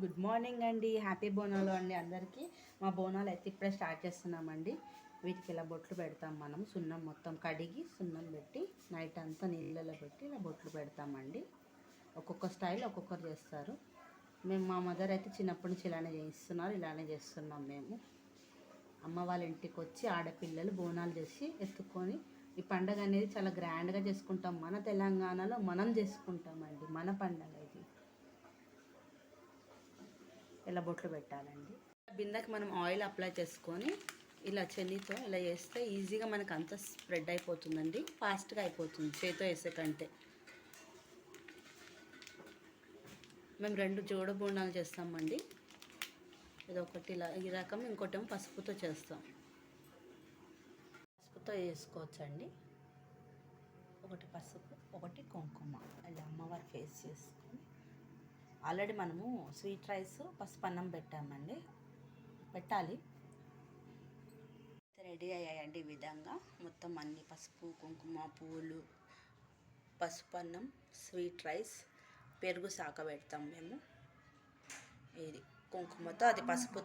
Good morning అండి. Happy Bonalu అండి అందరికీ. మా బోనాలు అయితే ఇప్పుడే స్టార్ట్ చేస్తున్నామండి. వీటికి ఇలా బొట్లు పెడతాం మనం. సున్నం మొత్తం కడిగి సున్నం పెట్టి నైట్ అంతా నీళ్ళలో పెట్టి ఇలా బొట్లు పెడతామండి. ఒక్కొక్క స్టైల్ ఒక్కొక్కరు చేస్తారు. మేము మా మదర్ అయితే చిన్నప్పటి నుంచి ఇలానే చేయిస్తున్నారు. ఇలానే చేస్తున్నాం మేము. అమ్మ వాళ్ళ ఇంటికి వచ్చి ఆడపిల్లలు బోనాలు చేసి ఎత్తుకొని ఈ పండగ అనేది చాలా గ్రాండ్గా చేసుకుంటాం. మన తెలంగాణలో మనం చేసుకుంటామండి. మన పండగ ఇది ఇలా బొట్లు పెట్టాలండి? బిందెకి మనం ఆయిల్ అప్లై చేసుకొని ఇలా చెన్నితో ఇలా చేస్తే ఈజీగా మనకు అంత స్ప్రెడ్ అయిపోతుందండి. ఫాస్ట్గా అయిపోతుంది చేతితో వేసే కంటే. మేము రెండు జోడ బోండాలు చేస్తామండి. ఇదొకటి ఇలా ఈ రకం ఇంకోటేమో పసుపుతో చేస్తాం. పసుపుతో వేసుకోవచ్చండి. ఒకటి పసుపు ఒకటి కుంకుమ. అలా అమ్మవారి ఫేస్ చేసుకొని ఆల్రెడీ మనము స్వీట్ రైస్ పసుపు అన్నం పెట్టామండి. పెట్టాలి. రెడీ అయ్యాయండి ఈ విధంగా. మొత్తం అన్ని పసుపు కుంకుమ పువ్వులు పసుపు అన్నం స్వీట్ రైస్ పెరుగు సాక పెడతాం మేము. ఇది కుంకుమతో అది పసుపు